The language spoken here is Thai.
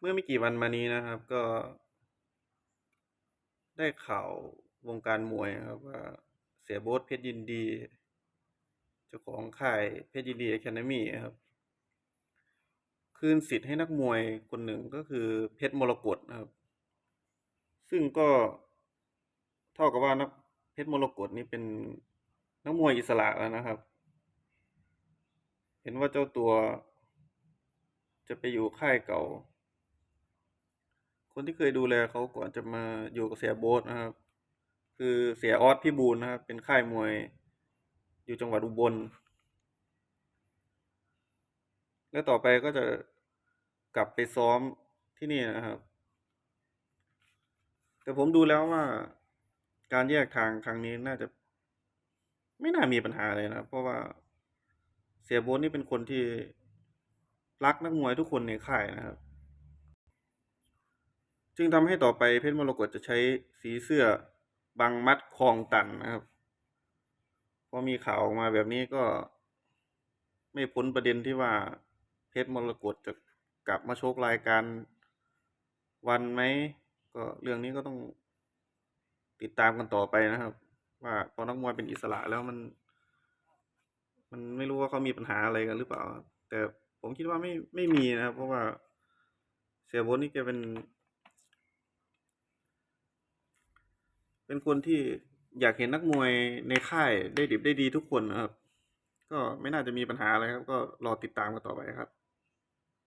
เมื่อไม่กี่วันมานี้นะครับก็ ได้ข่าววงการมวยครับว่าเสียโบ๊ทเพชรยินดี เจ้าของค่ายเพชรยินดีอคาเดมีครับ คืนสิทธิ์ให้นักมวยคนหนึ่งก็คือเพชรมรกตครับ ซึ่งก็เท่ากับว่านักเพชรมรกตนี่เป็นนักมวยอิสระแล้วนะครับ เห็นว่าเจ้าตัวจะไปอยู่ค่ายเก่า คนที่เคยดูแลเขาก่อนจะมาอยู่กับเสียโบ๊ทนะครับ คือเสียออสพิบูลนะครับ เป็นค่ายมวย อยู่จังหวัดอุบล และต่อไปก็จะกลับไปซ้อมที่นี่นะครับ แต่ผมดูแล้วว่าการแยกทางครั้งนี้น่าจะ ไม่น่ามีปัญหาเลยนะเพราะว่าเสียโบ๊ทนี่เป็นคนที่รักนักมวยทุกคนในค่ายนะครับ จึงทำให้ต่อไปเพชรมรกตจะใช้สีเสื้อบังมัดคลองตันนะครับ พอมีข่าวออกมาแบบนี้ก็ไม่พ้นประเด็นที่ว่าเพชรมรกตจะกลับมาโชกรายการวันไหมก็เรื่องนี้ก็ต้องติดตามกันต่อไปนะครับ ว่าพอนักมวยเป็นอิสระแล้วมัน มันไม่รู้ว่าเขามีปัญหาอะไรกันหรือเปล่า แต่ผมคิดว่าไม่ไม่มีนะครับ เพราะว่าเสียบ๊ทนี่แกเป็น เป็นคนที่อยากเห็นนักมวยในค่ายได้ดิบได้ดีทุกคนนะครับ ก็ไม่น่าจะมีปัญหาอะไรครับ ก็รอติดตามกันต่อไปครับ